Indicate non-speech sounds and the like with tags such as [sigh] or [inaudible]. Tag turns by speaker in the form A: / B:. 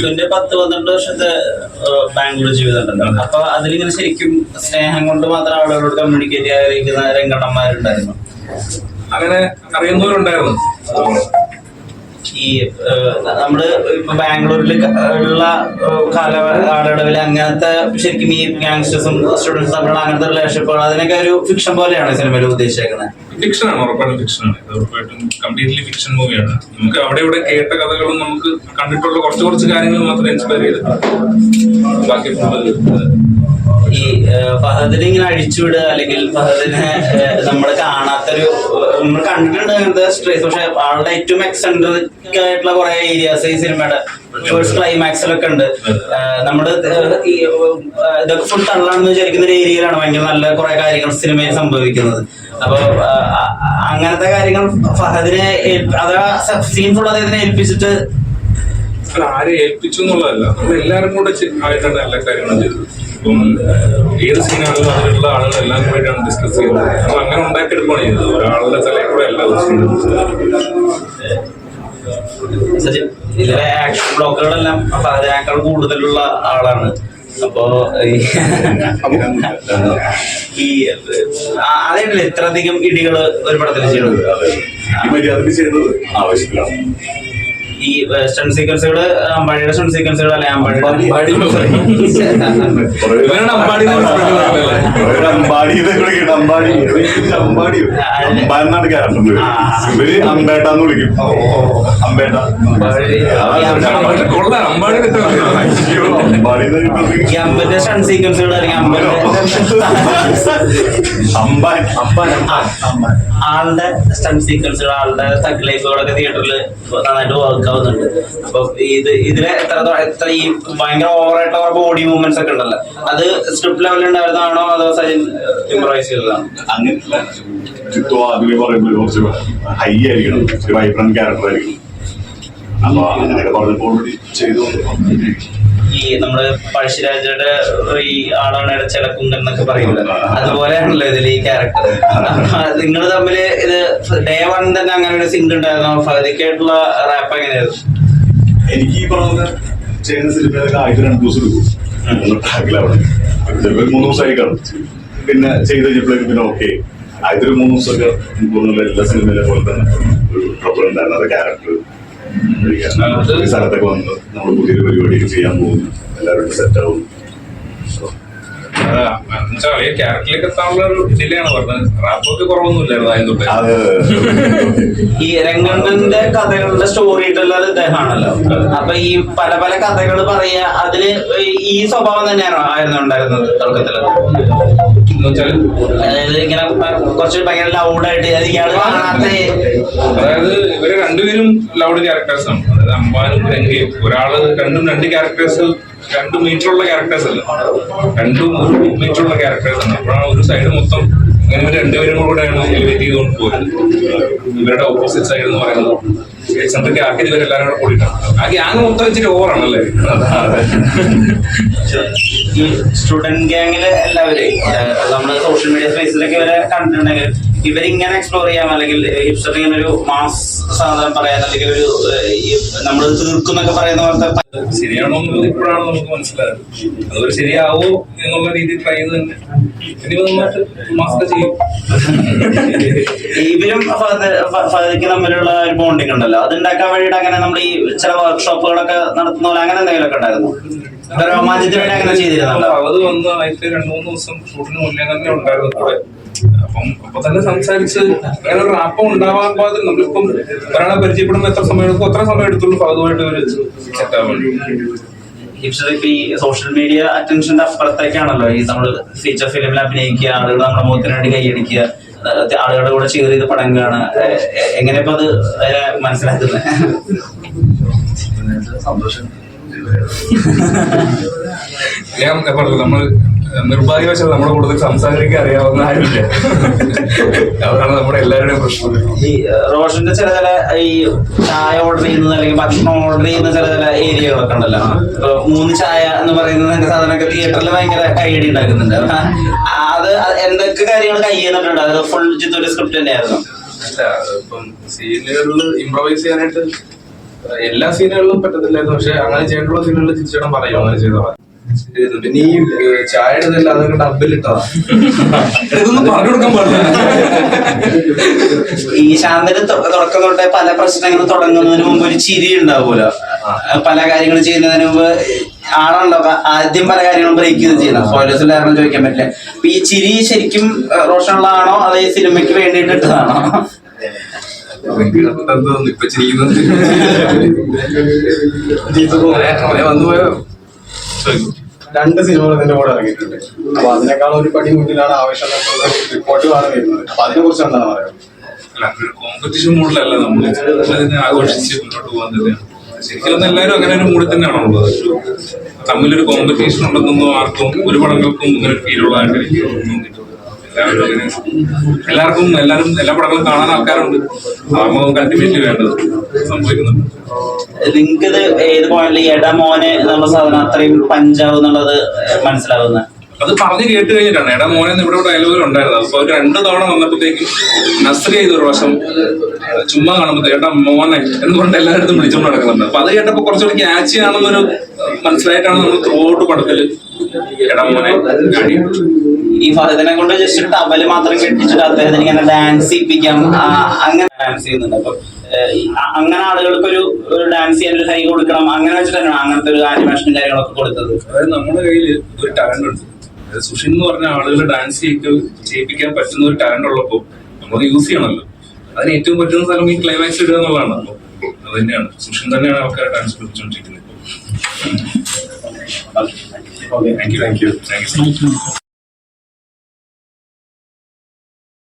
A: ഇതിന്റെ പത്ത് പന്ത്രണ്ട് വർഷത്തെ ബാംഗ്ലൂർ ജീവിതം ഉണ്ടല്ലോ. അപ്പൊ അതിലിങ്ങനെ ശരിക്കും സ്നേഹം കൊണ്ട് മാത്രം ആളുകളോട് കമ്മ്യൂണിക്കേറ്റ് ചെയ്യാതിരിക്കുന്ന രംഗണ്ണന്മാരുണ്ടായിരുന്നു
B: അങ്ങനെ അറിയുന്നവരുണ്ടായിരുന്നു.
A: ഈ നമ്മൾ ഇപ്പൊ ബാംഗ്ലൂരിൽ ഉള്ള കാലയളവിൽ അങ്ങനത്തെ ശരിക്കും ഈ ഗാങ്സ്റ്റേഴ്സും സ്റ്റുഡൻസും തമ്മിലുള്ള അങ്ങനത്തെ റിലേഷൻഷിപ്പുകൾ അതിനൊക്കെ ഒരു ഫിക്ഷൻ പോലെയാണ് സിനിമയിൽ ഉദ്ദേശിച്ചേക്കുന്നത്
B: ഫിക്ഷനാണ് ഉറപ്പായിട്ടും ഫിക്ഷനാണ്. ഇത് ഉറപ്പായിട്ടും കംപ്ലീറ്റ്ലി ഫിക്ഷൻ മൂവിയാണ് നമുക്ക് അവിടെ ഇവിടെ കേട്ട കഥകളും നമുക്ക് കണ്ടിട്ടുള്ള കുറച്ച് കുറച്ച് കാര്യങ്ങൾ മാത്രം ഇൻസ്പയർ ചെയ്തിട്ടുണ്ട് ബാക്കി
A: ഈ ഫഹദിനെ അഴിച്ചുവിടുക അല്ലെങ്കിൽ ഫഹദിനെ നമ്മൾ കാണാത്തൊരു നമ്മൾ കണ്ടിട്ടുണ്ട് അങ്ങനത്തെ സ്ട്രേസ് പക്ഷെ ആളുടെ ഏറ്റവും എക്സെൻട്രിക് ആയിട്ടുള്ള കുറെ ഏരിയാസ് ഈ സിനിമയുടെ ഫേഴ്സ് ക്ലൈമാക്സിലൊക്കെ ഉണ്ട്. നമ്മൾ ഇതൊക്കെ ഫുൾ തള്ളാണെന്ന് വിചാരിക്കുന്ന ഒരു ഏരിയയിലാണ് ഭയങ്കര നല്ല കുറെ കാര്യങ്ങൾ സിനിമയിൽ സംഭവിക്കുന്നത്. അപ്പൊ അങ്ങനത്തെ കാര്യങ്ങൾ ഫഹദിനെ അതാ സീൻ ഫുൾ അദ്ദേഹത്തിനെ ഏൽപ്പിച്ചിട്ട്
B: ആരെ ഏൽപ്പിച്ചു എന്നുള്ളതല്ല. നമ്മൾ എല്ലാവരും കൂടെ ആയിട്ടാണ് എല്ലാ കാര്യങ്ങളും ചെയ്തത്. ഇപ്പം ഏത് സീനാണെങ്കിലും അതിലുള്ള ആളുകൾ എല്ലാം കൂടിയിട്ടാണ് ഡിസ്കസ് ചെയ്യുന്നത്. നമ്മൾ അങ്ങനെ ഉണ്ടാക്കിയെടുക്കുകയാണ് ചെയ്തത് ഒരാളുടെ തലയിൽ കൂടെ എല്ലാ
A: ഇതിലെ ആക്ഷൻ ബ്ലോക്കുകളെല്ലാം ഫഹദിനേക്കാൾ കൂടുതലുള്ള ആളാണ്. അപ്പോ ഈ- അതേണ്ടല്ലേ ഇത്രയധികം ഇടികൾ ഒരു പടത്തിൽ ചെയ്യുന്നത്
C: ആവശ്യമില്ല ചെയ്യുന്നത് ആവശ്യത്തിലാണ്.
A: ഈ വെസ്റ്റേൺ സീക്വൻസുകൾ അമ്പാടിയുടെ സ്റ്റൺ സീക്വൻസുകൾ അല്ലെ? അമ്പാടി.
C: അമ്പേട്ടാന്ന് വിളിക്കും. അമ്പേട്ട.
A: ഈ അമ്പന്റെ സ്റ്റൺ സീക്വൻസുകൾ അല്ലെങ്കിൽ അമ്പന്റെ
C: അമ്പാൻ. അമ്പാൻ. അമ്പാൻ.
A: ആളുടെ സ്റ്റൺ സീക്വൻസുകൾ ആളുടെ തഗ് ലൈഫുകളൊക്കെ തിയേറ്ററിൽ നന്നായിട്ട് വർക്ക് ആവുന്നുണ്ട് അപ്പൊ ഇത് ഇതിലെ എത്ര എത്ര ഈ ഭയങ്കര ഓവറായിട്ട് ഓവറായിട്ടുള്ള ബോഡി മൂവ്മെന്റ്സ് ഒക്കെ ഉണ്ടല്ലോ. അത് സ്ക്രിപ്റ്റ് ലെവലിൽ ഉണ്ടായിരുന്നതാണോ അതോ സജിൻ ഇംപ്രൈസ് ചെയ്തതാണോ?
C: ആദ്യമേ പറയുമ്പോൾ ഹൈ ആയിരിക്കണം. ഒരു വൈബ്രന്റ് ക്യാരക്ടർ ആയിരിക്കണം. അപ്പൊ അങ്ങനെയൊക്കെ പറഞ്ഞപ്പോൾ ചെയ്തു
A: ഈ നമ്മൾ പഴശ്ശിരാജയുടെ ഈ ആളാണ് ഇടച്ചിടക്കുന്നത് എന്നൊക്കെ പറയുന്നത് അതുപോലെയാണല്ലോ ഇതിൽ ഈ ക്യാരക്ടർ നിങ്ങൾ തമ്മിൽ ഇത് ഡേ വൺ തന്നെ അങ്ങനെ ഒരു സിങ്ക് ഉണ്ടായിരുന്നു? ഫതിക്കായിട്ടുള്ള റാപ്പ് എങ്ങനെയായിരുന്നു?
C: എനിക്ക് ഈ പറഞ്ഞ ചെയ്യുന്ന സിനിമയിലൊക്കെ ആയിരത്തി രണ്ട് ദിവസം എടുക്കും. ചിലപ്പോൾ മൂന്ന് ദിവസമായി കാണും. പിന്നെ ചെയ്ത് കഴിഞ്ഞപ്പോഴേക്കും പിന്നെ ഓക്കെ ആദ്യത്തെ ഒരു മൂന്ന് ദിവസമൊക്കെ എനിക്ക് തോന്നുന്നില്ല എല്ലാ സിനിമയിലെ പോലെ തന്നെ ഒരു ട്രബിൾ ഉണ്ടായിരുന്നു അത് ക്യാരക്ടർ ഈ സ്ഥലത്തൊക്കെ വന്ന് നമ്മൾ പുതിയൊരു പരിപാടിയൊക്കെ ചെയ്യാൻ പോകുന്നു. എല്ലാവരും സെറ്റ് ആവും
B: എന്നുവെച്ചാൽ ഈ ക്യാരക്ടറിലേക്ക് എത്താനുള്ള ഒരു ഡിലേയാണ് പറഞ്ഞത്. റാപ്പൊക്കെ കുറവൊന്നുമില്ലായിരുന്നു
A: ഈ രംഗണ്ണന്റെ കഥകളുടെ സ്റ്റോറി ഇട്ടുള്ളത് ഇദ്ദേഹമാണല്ലോ. അപ്പൊ ഈ പല പല കഥകൾ പറയാ അതിന് ഈ സ്വഭാവം തന്നെയാണോ ആയിരുന്നു ഉണ്ടായിരുന്നത് തുടക്കത്തിൽ?
B: എന്നുവെച്ചാൽ
A: അതായത് ഇങ്ങനെ കുറച്ച് ഭയങ്കര ലൗഡായിട്ട് അത്. ഇയാൾ കാണാത്ത
B: അതായത് ഇവർ രണ്ടുപേരും ലൗഡ് ക്യാരക്ടേഴ്സ് ആണ്. അതായത് അമ്പാനും രംഗയും ഒരാൾ രണ്ടും രണ്ട് ക്യാരക്ടേഴ്സ് രണ്ട് മീറ്ററുള്ള ക്യാരക്ടേഴ്സ് അല്ല. രണ്ടും ഒരു മീറ്ററുള്ള ക്യാരക്ടേഴ്സ് ആണ്. അപ്പോഴാണ് ഒരു സൈഡ് മൊത്തം ഇവർ രണ്ടുപേരും കൂടെയാണ് എലിവേറ്റ് ചെയ്തുകൊണ്ട് പോയത്. ഇവരുടെ ഓപ്പോസിറ്റ് സൈഡ് എന്ന് പറയുന്നത് സെൻട്രിക്ക് ആക്കിയത് എല്ലാവരും കൂടെ കൂടിയിട്ടാണ്. ആ ഗ്യാങ് മൊത്തം വെച്ചിട്ട് ഓവറാണല്ലേ
A: സ്റ്റുഡന്റ് ഗ്യാങ്ങിൽ എല്ലാവരും നമ്മൾ സോഷ്യൽ മീഡിയ സ്പേസിലൊക്കെ ഇവരെ കണ്ടിട്ടുണ്ടെങ്കിൽ ഇവരിങ്ങനെ എക്സ്പ്ലോർ ചെയ്യാം. അല്ലെങ്കിൽ ഹിപ്സ്റ്റർ ഇങ്ങനെ ഒരു മാസ് സാധനം പറയാൻ അല്ലെങ്കിൽ ഒരു നമ്മൾ തീർക്കുന്നൊക്കെ പറയുന്ന പോലത്തെ
B: ശരിയാണോ ഇപ്പോഴാണോ നമുക്ക് മനസ്സിലായത്. അതൊരു ശരിയാവോ എന്നുള്ള രീതിയിൽ ട്രൈ ചെയ്ത് തന്നെ.
A: ഇവരും ഫതിക്ക് തമ്മിലുള്ള ഒരു ബോണ്ടിങ് ഉണ്ടല്ലോ. അത് ഉണ്ടാക്കാൻ വേണ്ടിയിട്ട് അങ്ങനെ നമ്മൾ ഈ ചില വർക്ക്ഷോപ്പുകളൊക്കെ നടത്തുന്ന പോലെ അങ്ങനെ എന്തെങ്കിലുമൊക്കെ ഉണ്ടായിരുന്നു. രോമാഞ്ചത്തിന് വേണ്ടി അങ്ങനെ ചെയ്തിരുന്നുണ്ടോ
B: അത് വന്ന് ആയിട്ട് രണ്ടു മൂന്ന് ദിവസം ഷൂട്ടിന് മുന്നേ തന്നെ ഉണ്ടായിരുന്നു കൂടെ. അപ്പം അപ്പൊ തന്നെ സംസാരിച്ച് അങ്ങനെ ഒരു റാപ്പം ഉണ്ടാവാൻ പാടില്ല നമ്മളിപ്പം ഒരാളെ പരിചയപ്പെടുമ്പോൾ എത്ര സമയം എടുക്കും അത്ര സമയം എടുത്തുള്ളൂ അതുമായിട്ട് ഒരു സെറ്റ് ആവാൻ. വേണ്ടി
A: ഹിപ്സ്റ്റർ ഇപ്പൊ ഈ സോഷ്യൽ മീഡിയ അറ്റൻഷന്റെ അപ്പുറത്തേക്കാണല്ലോ ഈ നമ്മൾ ഫീച്ചർ ഫിലിമിൽ അഭിനയിക്കുക ആളുകൾ നമ്മുടെ മുഖത്തിന് വേണ്ടി കൈയടിക്കുക ആളുകളുടെ കൂടെ cheer ചെയ്ത് പടം കാണുക എങ്ങനെ ഇപ്പൊ അത് മനസ്സിലാക്കുന്നത്? മനസ്സിലാക്കുന്നത്
B: ഞാൻ പറഞ്ഞു നമ്മൾ നിർഭാഗ്യവശാൽ നമ്മുടെ കൂടുതൽ സംസാരിക്കാൻ അറിയാവുന്ന ആരുമില്ല. അതാണ് നമ്മുടെ എല്ലാവരുടെയും പ്രശ്നം.
A: ഈ റോഷന്റെ ചില ചില ഈ ചായ ഓർഡർ ചെയ്യുന്നത് അല്ലെങ്കിൽ ഭക്ഷണം ഓർഡർ ചെയ്യുന്ന ചില ചില ഏരിയകളൊക്കെ ഉണ്ടല്ലോ. ഇപ്പൊ മൂന്ന് ചായ എന്ന് പറയുന്നത് എന്റെ സാധനമൊക്കെ തിയേറ്ററിൽ ഭയങ്കര കൈയടി ഉണ്ടാക്കുന്നുണ്ട്. അത് എന്തൊക്കെ കാര്യങ്ങൾ കൈ ചെയ്യുന്നുണ്ട് അത് ഫുൾ ജിത്തൊരു സ്ക്രിപ്റ്റ് തന്നെയായിരുന്നു.
B: അല്ല ഇപ്പം സീനുകളിൽ ഇംപ്രവൈസ് ചെയ്യാനായിട്ട്
D: എല്ലാ സീനുകളിലും പറ്റത്തില്ലായിരുന്നു. പക്ഷെ അങ്ങനെ ചെയ്യേണ്ടുള്ള സീനുകളിൽ തിരിച്ചേട്ടൻ പറയും. അങ്ങനെ ചെയ്ത പിന്നെ ഈ ചായ അതൊക്കെ ഡബിലിട്ടതാ ഇതൊന്നും പറഞ്ഞു കൊടുക്കാൻ പാടില്ല. [laughs]
A: ഈ ശാന്തന് തുടക്കം തൊട്ടേ പല പ്രശ്നങ്ങളും തുടങ്ങുന്നതിന് മുമ്പ് ഒരു ചിരി ഉണ്ടാവൂല? പല കാര്യങ്ങളും ചെയ്യുന്നതിന് മുമ്പ് ആണല്ലോ ആദ്യം പല കാര്യങ്ങളും ബ്രേക്ക് ചെയ്ത് ചെയ്യണം സ്പോയിലേഴ്സ് കാരണം ചോദിക്കാൻ പറ്റില്ല. ഈ ചിരി ശരിക്കും റോഷനുള്ളതാണോ അതേ സിനിമയ്ക്ക് വേണ്ടിയിട്ട് ഇട്ടതാണോ?
D: എന്തോന്ന് ഇപ്പൊ ചിരിക്കുന്നത് അങ്ങനെ അങ്ങനെ വന്നുപോയോ
B: ചോദിക്കും.
E: രണ്ട് സിനിമകൾ ഇതിന്റെ കൂടെ ഇറങ്ങിയിട്ടുണ്ട്. അപ്പൊ അതിനേക്കാൾ ഒരു പടി മുന്നിലാണ് ആവശ്യം റിപ്പോർട്ട് റിപ്പോർട്ടുകളാണ് വരുന്നത് അപ്പൊ അതിനെ കുറിച്ച് എന്താണ് പറയുന്നത്
B: കോമ്പറ്റീഷൻ മൂഡിലല്ല നമ്മൾ അതിനെ ആഘോഷിച്ച് മുന്നോട്ട് പോകാൻ തന്നെയാണ് ശരിക്കും എല്ലാവരും അങ്ങനെ ഒരു മൂഡിൽ തന്നെയാണ് ഉള്ളത്? ഒരു തമ്മിലൊരു കോമ്പറ്റീഷൻ ഉണ്ടെന്നൊന്നും ആർക്കും ഒരു പടങ്ങൾക്കും ഇങ്ങനെ ഫീൽ ഉള്ളതായിട്ട് എനിക്ക് തോന്നിയിട്ടില്ല എല്ലാവരും അങ്ങനെ എല്ലാവർക്കും എല്ലാവരും എല്ലാ പടങ്ങളും കാണാൻ ആൾക്കാരുണ്ട്. അതാകുമ്പോൾ നമുക്ക് അൾട്ടിമേറ്റ്ലി വേണ്ടത് സംഭവിക്കുന്നുണ്ട്.
A: നിങ്ങൾക്ക് ഇത് ഏത് പോയിന്റിൽ എടാ മോനെ എന്നുള്ള സാധനം അത്രയും പഞ്ചാവ് എന്നുള്ളത് മനസ്സിലാവുന്നത്.
B: അത് പറഞ്ഞു കേട്ട് കഴിഞ്ഞിട്ടാണ്. എടാ മോനെ ഇവിടെ ഡയലോഗിൽ ഉണ്ടായിരുന്നത്. അപ്പൊ ഒരു രണ്ട് തവണ വന്നപ്പോഴത്തേക്കും നസ്രി ചെയ്ത ഒരു വർഷം ചുമ്മാ കാണുമ്പോൾ ഏട്ടാ മോനെ എന്ന് പറഞ്ഞിട്ട് എല്ലായിടത്തും വിളിച്ചുകൊണ്ട് നടക്കുന്നുണ്ട്. അപ്പൊ അത് കേട്ടപ്പോ കുറച്ചുകൂടി ക്യാച്ചി ആണെന്നൊരു മനസ്സിലായിട്ടാണ് നമ്മൾ ത്രൂഔട്ട് പടത്തിൽ എടാ മോനെ
A: ഈ ഫഹദിനെ കൊണ്ട് ജസ്റ്റ് ഒരു ടവൽ മാത്രം കെട്ടിച്ചിട്ട് അദ്ദേഹത്തിന് ഇങ്ങനെ ഡാൻസ് ചെയ്യിപ്പിക്കാം. അങ്ങനെ ഡാൻസ് ചെയ്യുന്നുണ്ട്. അപ്പൊ അങ്ങനെ ആളുകൾക്ക് ഒരു ഒരു ഡാൻസ് ചെയ്യാൻ ഒരു കൈ കൊടുക്കണം. അങ്ങനെ വെച്ചിട്ടാണ് അങ്ങനത്തെ ഒരു ആനിമേഷനും കാര്യങ്ങളൊക്കെ കൊടുത്തത്.
B: അതായത് നമ്മുടെ കയ്യിൽ ഒരു ടാലന്റ് ഉണ്ട്. സുഷിൻ എന്ന് പറഞ്ഞ ആളുകൾ ഡാൻസ് ചെയ്യിപ്പിക്കാൻ പറ്റുന്ന ഒരു ടാലന്റ് ഉള്ളപ്പോൾ നമ്മൾ യൂസ് ചെയ്യണമല്ലോ. അതിന് ഏറ്റവും പറ്റുന്ന സ്ഥലം ഈ ക്ലൈമാക്സ് ഇടുക എന്നുള്ളതാണ്. അപ്പോൾ അത് തന്നെയാണ്. സുഷിൻ തന്നെയാണ് ആൾക്കാരെ dance പഠിപ്പിച്ചുകൊണ്ടിരിക്കുന്നത്
E: okay
B: thank you thank you thank you